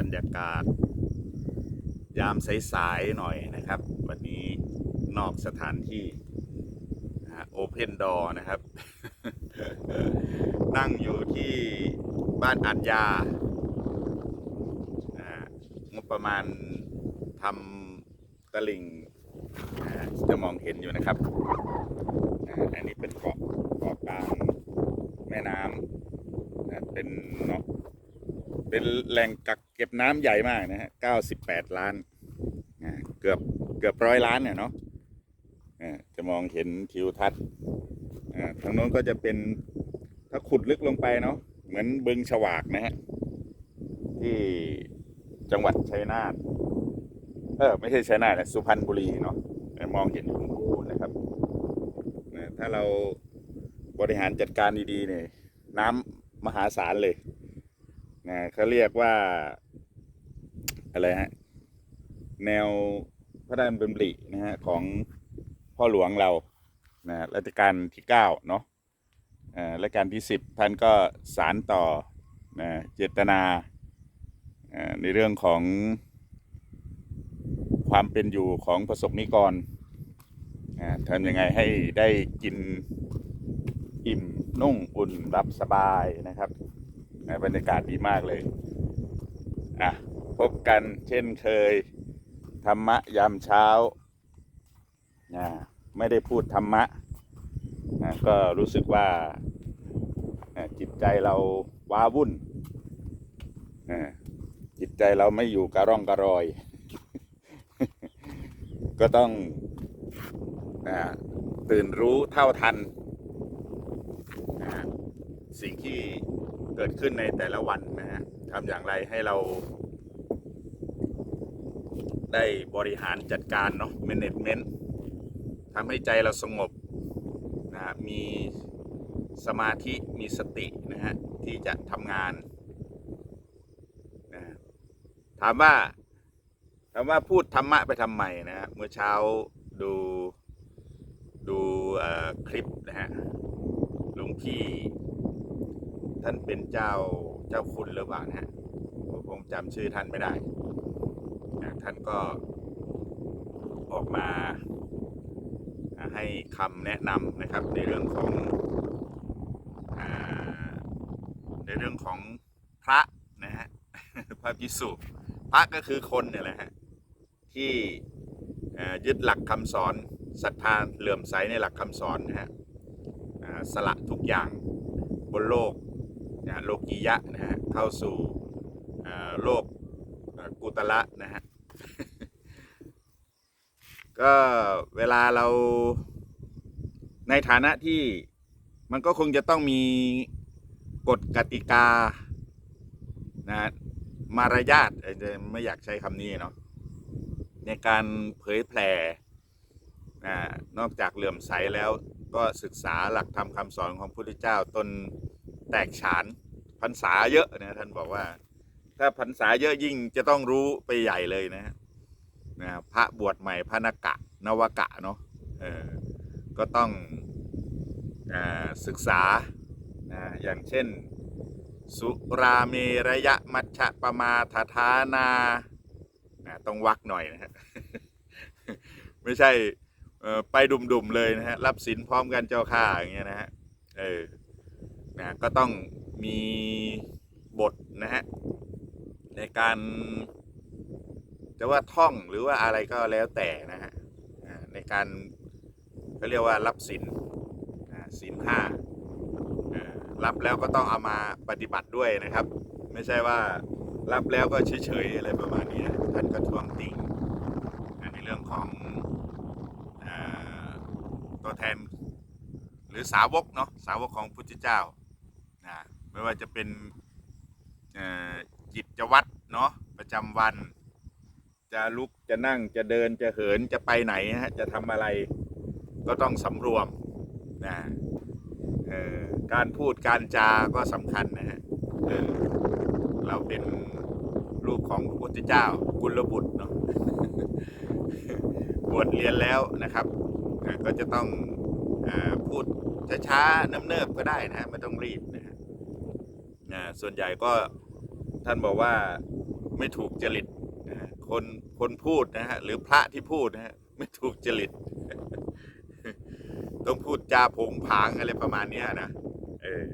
รรยากาศ ยามสายๆหน่อยนะครับ วันนี้นอกสถานที่โอเพนดอร์นะครับ นั่งอยู่ที่บ้านอัดยางบประมาณทำตะลิงอ่าจะมองเห็นอยู่นะครับ อันนี้เป็นเกาะเกาะกลางแม่น้ำเป็นเนาะ เป็นแหล่งกักเก็บน้ำใหญ่มากนะฮะ98ล้านอ่านเกือบเกือบร้อยล้านเนี่ยเนาะจะมองเห็นทิวทัศน์ทางโน้นก็จะเป็นถ้าขุดลึกลงไปเนาะเหมือนบึงฉวากนะฮะที่จังหวัดชัยนาทเออไม่ใช่ชัยนาทนะสุพรรณบุรีเนาะมองเห็นอยู่นู่นะครับถ้าเราบริหารจัดการดีๆเนี่ยน้ำมหาศาลเลย นะเขาเรียกว่า อะไรฮะ แนวพระราชดำรินะฮะของพ่อหลวงเรานะรัชกาลที่เก้าเนาะอ่ารัชกาลที่สิบท่านก็สารต่อนะเจตนาอ่าในเรื่องของความเป็นอยู่ของประสบนิกรอ่าทำยังไงให้ได้กินอิ่มนุ่งอุ่นรับสบายนะครับ บรรยากาศดีมากเลย อะ พบกันเช่นเคย ธรรมะยามเช้าอ่าไม่ได้พูดธรรมะอ่าก็รู้สึกว่าจิตใจเราว้าวุ่น จิตใจเราไม่อยู่กระร่องกระรอย ก็ต้องตื่นรู้เท่าทัน สิ่งที่ กิดขึ้นในแต่ละวันนะฮะทำอย่างไรให้เรา ได้บริหารจัดการเนาะ management ทำให้ใจเราสงบนะฮะมีสมาธิมีสตินะฮะที่จะทำงานนะถามว่าถามว่าพูดธรรมะไปทำไมนะฮะเมื่อเช้าดูดูคลิปนะฮะหลวงพี่ ท่านเป็นเจ้าเจ้าคุณหรือเปล่านะฮะผมจำชื่อท่านไม่ได้นะท่านก็ออกมาให้คำแนะนำนะครับในเรื่องของอในเรื่องของพระนะฮะพระพิสุพระก็คือคนเนี่ยแหละฮะที่ยึดหลักคำสอนศรัทธาเหลื่อมใสในหลักคำสอนนะฮะสละทุกอย่างบนโลก นะโลกียะนะฮะเข้าสู่โลกกุตละนะฮะก็เวลาเราในฐานะที่มันก็คงจะต้องมีกฎกติกานะฮะมารยาทเอ่อไม่อยากใช้คำนี้เนาะในการเผยแผ่อานอกจากเหลื่อมใสแล้วก็ศึกษาหลักธรรมคำสอนของพระพุทธเจ้าตน แตกฉานพรรษาเยอะนะท่านบอกว่า ถ้าพรรษาเยอะยิ่งจะต้องรู้ไปใหญ่เลยนะฮะนะพระบวชใหม่พระนกะนวกะเนาะเออก็ต้องอศึกษานะอย่างเช่น สุราเมระยะมัชฌะปมาทฐานานะต้องวักหน่อยนะฮะไม่ใช่ไปดุมๆเลยนะฮะรับสินพร้อมกันเจ้าข้าอย่างเงี้ยนะฮะเออ นะก็ต้องมีบทนะฮะในการจะว่าท่องหรือว่าอะไรก็แล้วแต่นะฮะในการเขาเรียกว่ารับสินอ่าสินห้ารับแล้วก็ต้องเอามาปฏิบัติด้วยนะครับ ไม่ใช่ว่ารับแล้วก็เฉยๆอะไรประมาณนี้นะท่านก็ทวงติงในเรื่องของอตัวแทนหรือสาวกเนาะสาวกของพุทธเจ้า นะไม่ว่าจะเป็นเอ่อกิจวัตรเนาะประจำวัน จะลุกจะนั่งจะเดินจะเหินจะไปไหนนะฮะจะทำอะไรก็ต้องสำรวมนะการพูดการจาก็สำคัญนะฮะเเราเป็นลูกของพระพุทธเจ้ากุลบุตรเนาะบวชเรียนแล้วนะครับ ก็จะต้องอพูดช้าๆเนิบๆก็ได้นะฮะไม่ต้องรีบ นะส่วนใหญ่ก็ท่านบอกว่าไม่ถูกจริตคนคนพูดนะฮะหรือพระที่พูดนะฮะไม่ถูกจริต ต้องพูดจาผงผางอะไรประมาณนี้นะเออ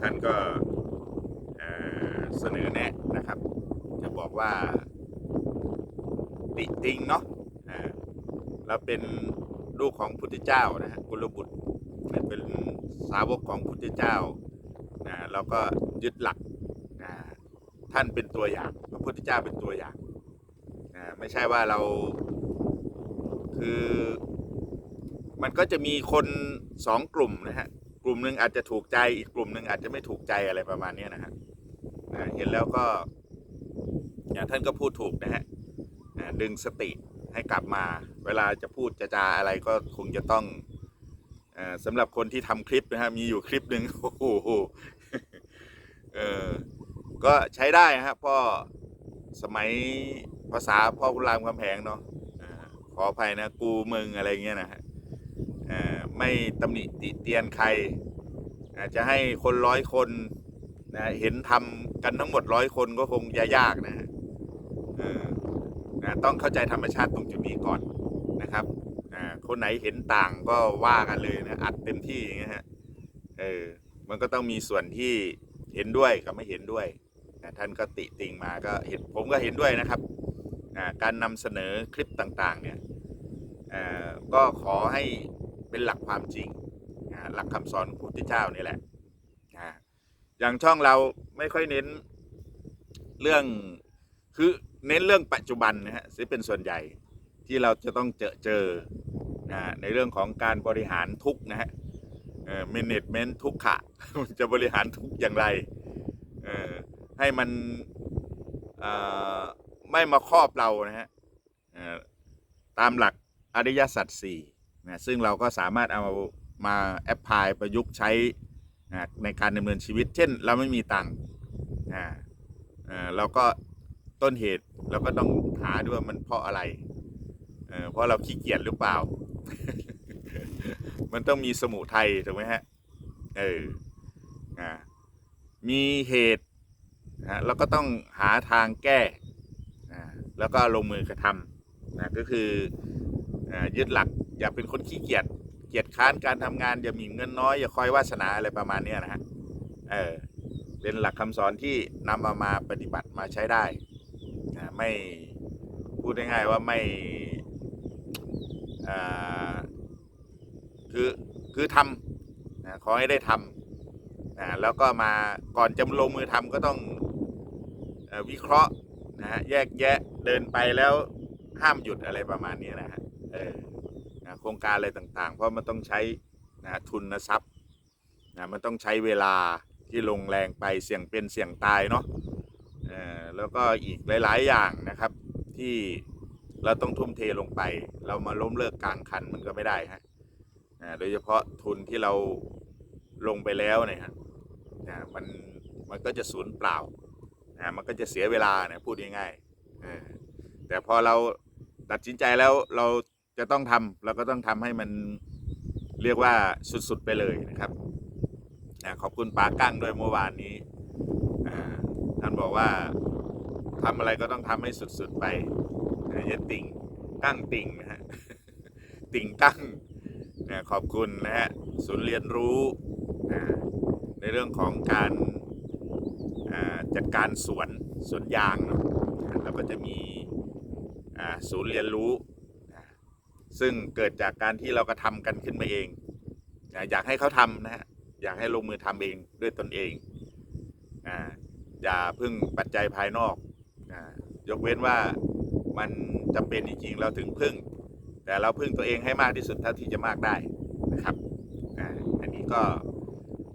ท่านก็เเสนอแนะนะครับ จะบอกว่าติติงเนาะเราเป็นลูกของพุทธเจ้านะฮะกุลบุตรเป็นสาวกของพุทธเจ้า นะเราก็ยึดหลักนะท่านเป็นตัวอย่างพระพุทธเจ้าเป็นตัวอย่างนะไม่ใช่ว่าเราคือมันก็จะมีคนสองกลุ่มนะฮะกลุ่มหนึ่งอาจจะถูกใจอีกกลุ่มหนึ่งอาจจะไม่ถูกใจอะไรประมาณนี้นะฮะเห็นแล้วก็อย่างท่านก็พูดถูกนะฮะดึงสติให้กลับมา เวลาจะพูดจะจาอะไรก็คงจะต้องสำหรับคนที่ทำคลิปนะฮะมีอยู่คลิปหนึ่งโอ้โห เออ ก็ใช้ได้ฮะพ่อสมัยภาษาพ่อคุณรามคำแหงเนาะขออภัยนะ กูมึงอะไรเงี้ยนะฮะอ่าไม่ตำหนิติเตียนใครอาจจะให้คนร้อยคนนะเห็นทำกันทั้งหมดร้อยคนก็คงจะยากนะฮะออนะต้องเข้าใจธรรมชาติตรงจุดนี้ก่อนนะครับอ่าคนไหนเห็นต่างก็ว่ากันเลยนะอัดเต็มที่อย่างเงี้ยฮะเออมันก็ต้องมีส่วนที่ เห็นด้วยกับไม่เห็นด้วยนะท่านก็ติติงมาก็เห็นผมก็เห็นด้วยนะครับการนำเสนอคลิปต่างๆเนี่ยก็ขอให้เป็นหลักความจริงหลักคำสอนของพระพุทธเจ้านี่แหละอ่าอย่างช่องเราไม่ค่อยเน้นเรื่องคือเน้นเรื่องปัจจุบันนะฮะซึ่งเป็นส่วนใหญ่ที่เราจะต้องเจอเจอนะในเรื่องของการบริหารทุกนะฮะ เอ่อ management ทุกขะ จะบริหารทุกอย่างไรเอ่อให้มันเอ่อไม่มาครอบเรานะฮะเอ่อตามหลักอริยสัจสี่นะซึ่งเราก็สามารถเอามาแอพพลายประยุกต์ใช้นะในการดำเนินชีวิต เช่น เราไม่มีตังค์นะเอ่อเราก็ต้นเหตุเราก็ต้องหาด้วยว่ามันเพราะอะไรเออเพราะเราขี้เกียจหรือเปล่า มันต้องมีสมุทัยถูกไหมฮะเอออ่ามีเหตุนะแล้วก็ต้องหาทางแก้อ่าแล้วก็ลงมือกระทำนะก็คืออ่ายึดหลักอย่าเป็นคนขี้เกียจเกียจค้านการทำงานอย่ามิ่นเงินน้อยอย่าคอยวาสนาอะไรประมาณนี้นะฮะเออเป็นหลักคำสอนที่นำเอามาปฏิบัติมาใช้ได้นะไม่พูดง่ายๆว่าไม่อ่า คือทำนะขอให้ได้ทำนะแล้วก็มาก่อนจะลงมือทำก็ต้องวิเคราะห์นะฮะแยกแยะเดินไปแล้วห้ามหยุดอะไรประมาณนี้นะฮะเออนะโครงการอะไรต่างๆ เพราะมันต้องใช้นะทุนทรัพย์นะมันต้องใช้เวลาที่ลงแรงไปเสี่ยงเป็นเสี่ยงตายเนาะเออแล้วก็อีกหลายๆอย่างนะครับที่เราต้องทุ่มเทลงไป เรามาล้มเลิกกลางคันมันก็ไม่ได้ฮะ อ่าโดยเฉพาะทุนที่เราลงไปแล้วเนี่ยฮะมันมันก็จะสูญเปล่าอ่ามันก็จะเสียเวลาเนี่ยพูดง่ายๆแต่พอเราตัดสินใจแล้วเราจะต้องทำเราก็ต้องทำให้มันเรียกว่าสุดๆไปเลยนะครับอ่าขอบคุณป้ากั้งด้วยเมื่อวานนี้ท่านบอกว่าทำอะไรก็ต้องทำให้สุดๆไปนะอย่าติ่งกั้งติ่งนะฮะติ่งกั้ง นะขอบคุณนะฮะศูนย์เรียนรู้นะในเรื่องของการจัดการสวนสวนยางเนะแล้วก็จะมีศูนย์เรียนรู้นะซึ่งเกิดจากการที่เรากระทำกันขึ้นมาเองนะอยากให้เขาทำนะฮะอยากให้ลงมือทำเองด้วยตนเองอ่าอย่าพึ่งปัจจัยภายนอกอ่ายกเว้นว่ามันจำเป็นจริงๆเราถึงพึ่ง แต่เราพึ่งตัวเองให้มากที่สุดเท่าที่จะมากได้นะครับอันนี้ก็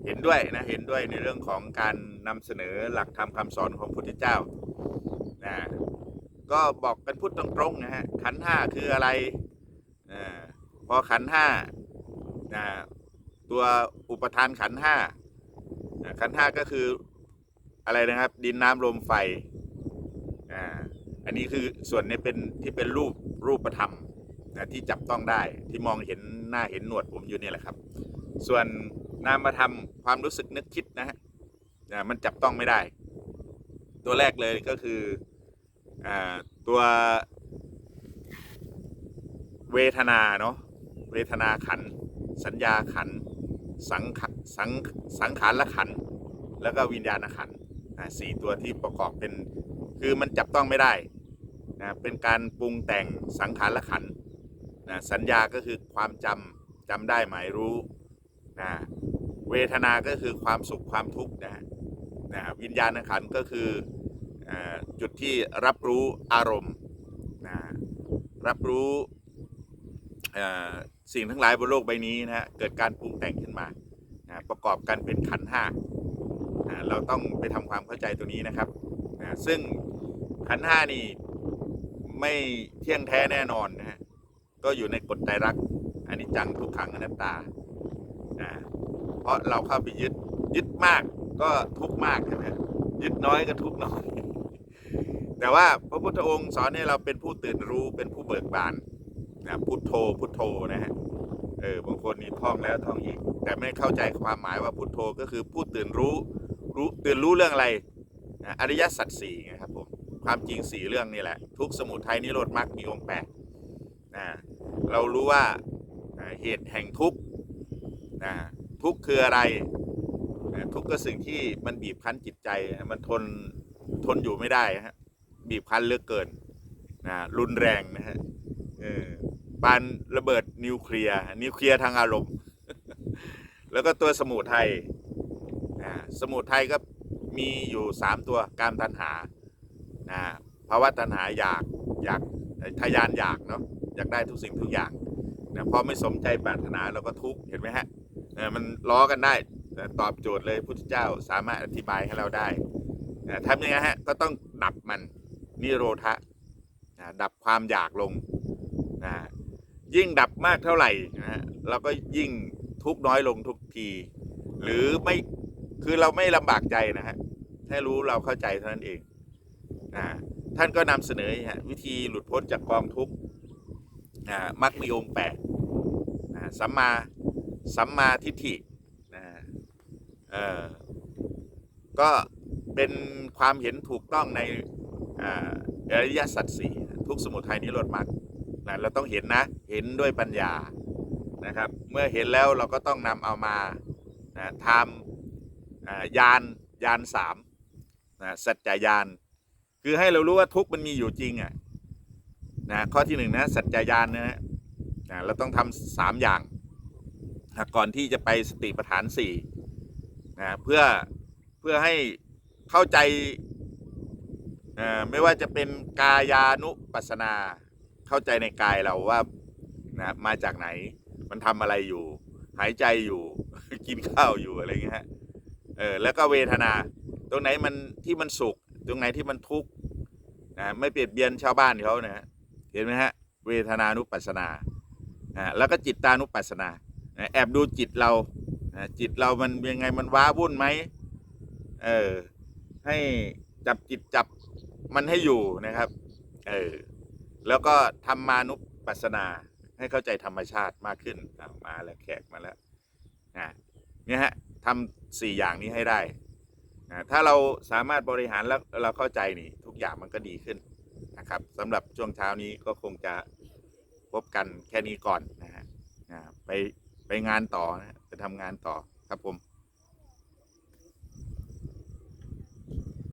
เห็นด้วยนะเห็นด้วยในเรื่องของการนำเสนอหลักธรรมคำสอนของพระพุทธเจ้านะก็บอกกันพูดตรงๆนะฮะขันห้าคืออะไรอพอขันห้านะตัวอุปทานขันห้าขันห้าก็คืออะไรนะครับ ดินน้ำลมไฟอ่าอันนี้คือส่วนนี้เป็นที่เป็นรูปรูปธรรม นะที่จับต้องได้ที่มองเห็นหน้าเห็นหนวดผมอยู่เนี่ยแหละครับ ส่วนนามธรรมความรู้สึกนึกคิดนะฮะมันจับต้องไม่ได้ ตัวแรกเลยก็คืออตัวเวทนาเนาะเวทนาขัน สัญญาขันสังขสังสังขารละขัน แล้วก็วิญญาณขันสี่ตัวที่ประกอบเป็นคือมันจับต้องไม่ได้นะเป็นการปรุงแต่งสังขารละขัน นะสัญญาก็คือความจำจำได้หมายรู้นะเวทนาก็คือความสุขความทุกข์นะนะวิญญาณขันธ์ก็คืออจุดที่รับรู้อารมณ์นะรับรู้สิ่งทั้งหลายบนโลกใบนี้นะฮะเกิดการปรุงแต่งขึ้นมานะประกอบกันเป็นขันธ์ห้านะเราต้องไปทำความเข้าใจตัวนี้นะครับนะซึ่งขันธ์ห้านี่ไม่เที่ยงแท้แน่นอนนะฮะ ก็อยู่ในกฎไตรักษณ์อนิจจังทุกขังอนัตตาเพราะเราเข้าไปยึดยึดมากก็ทุกมากนะฮะยึดน้อยก็ทุกน้อย แต่ว่าพระพุทธองค์สอนให้เราเป็นผู้ตื่นรู้เป็นผู้เบิกบานนะพุทโธพุทโธนะฮะเออบางคนนี่ท่องแล้วท่องอีก แต่ไม่เข้าใจความหมายว่าพุทโธก็คือผู้ตื่นรู้รู้ตื่นรู้เรื่องอะไรนะอริยสัจสี่ไงครับผมความจริงสี่เรื่องนี่แหละ ทุกสมุทัยนิโรธมรรคมีองค์แปดนะ เรารู้ว่าเหตุแห่งทุกข์นะทุกข์คืออะไรนะทุกข์ก็สิ่งที่มันบีบคั้นจิตใจ มันทนทนอยู่ไม่ได้ฮะบีบคั้นเลือกเกินนะรุนแรงนะฮะเออปานระเบิดนิวเคลียร์นิวเคลียร์ทางอารมณ์ แล้วก็ตัวสมุทัยนะสมุทัยก็มีอยู่สามตัวการตัณหานะภาวะตัณหาอยากอยากทยานอยากเนาะ อยากได้ทุกสิ่งทุกอย่างนะพอไม่สมใจปรารถนาเราก็ทุกข์เห็นไหมฮะเออมันล้อกันได้แต่ตอบโจทย์เลยพุทธเจ้าสามารถอธิบายให้เราได้นะทำยังไงฮะก็ต้องดับมันนิโรธะนะดับความอยากลงนะยิ่งดับมากเท่าไหร่นะฮะเราก็ยิ่งทุกน้อยลงทุกที หรือไม่คือเราไม่ลำบากใจนะฮะแค่รู้เราเข้าใจเท่านั้นเองนะท่านก็นำเสนอฮะวิธีหลุดพ้นจากกองทุกข์ นะมักมีองค์แปดนะสัมมาสัมมาทิฏฐินะเออก็เป็นความเห็นถูกต้องในอริยสัจสี่ทุกสมุทัยนิโรธมรรคนะเราต้องเห็นนะเห็นด้วยปัญญานะครับ เมื่อเห็นแล้วเราก็ต้องนำเอามานะทำยานยานสามนะสัจจยาน คือให้เรารู้ว่าทุกมันมีอยู่จริงอะ นะข้อที่หนึ่งนะสัจจยานนะนะเราต้องทำสามอย่างนะก่อนที่จะไปสติปัฏฐานสี่นะเพื่อเพื่อให้เข้าใจเอ่อไม่ว่าจะเป็นกายานุปัสนา เข้าใจในกายเราว่านะมาจากไหนมันทำอะไรอยู่ หายใจอยู่ กินข้าวอยู่อะไรเงี้ยฮะเออแล้วก็เวทนา ตรงไหนมันที่มันสุข ตรงไหนที่มันทุกข์นะไม่เปรียบเบียนชาวบ้านเขานะฮะ เห็นไหมฮะเวทนานุปัสสนาอ่าแล้วก็จิตตานุปัสสนาแอบดูจิตเราจิตเรามันยังไงมันว้าวุ่นไหมเออให้จับจิตจับมันให้อยู่นะครับเออแล้วก็ทำมานุปัสสนาให้เข้าใจธรรมชาติมากขึ้นมาแล้วแขกมาแล้วนะเนี่ยฮะทำสี่อย่างนี้ให้ได้นะถ้าเราสามารถบริหารแล้วเราเข้าใจนี่ทุกอย่างมันก็ดีขึ้น นะครับสำหรับช่วงเช้านี้ก็คงจะพบกันแค่นี้ก่อนนะฮะไปไปงานต่อนะไปทำงานต่อครับผม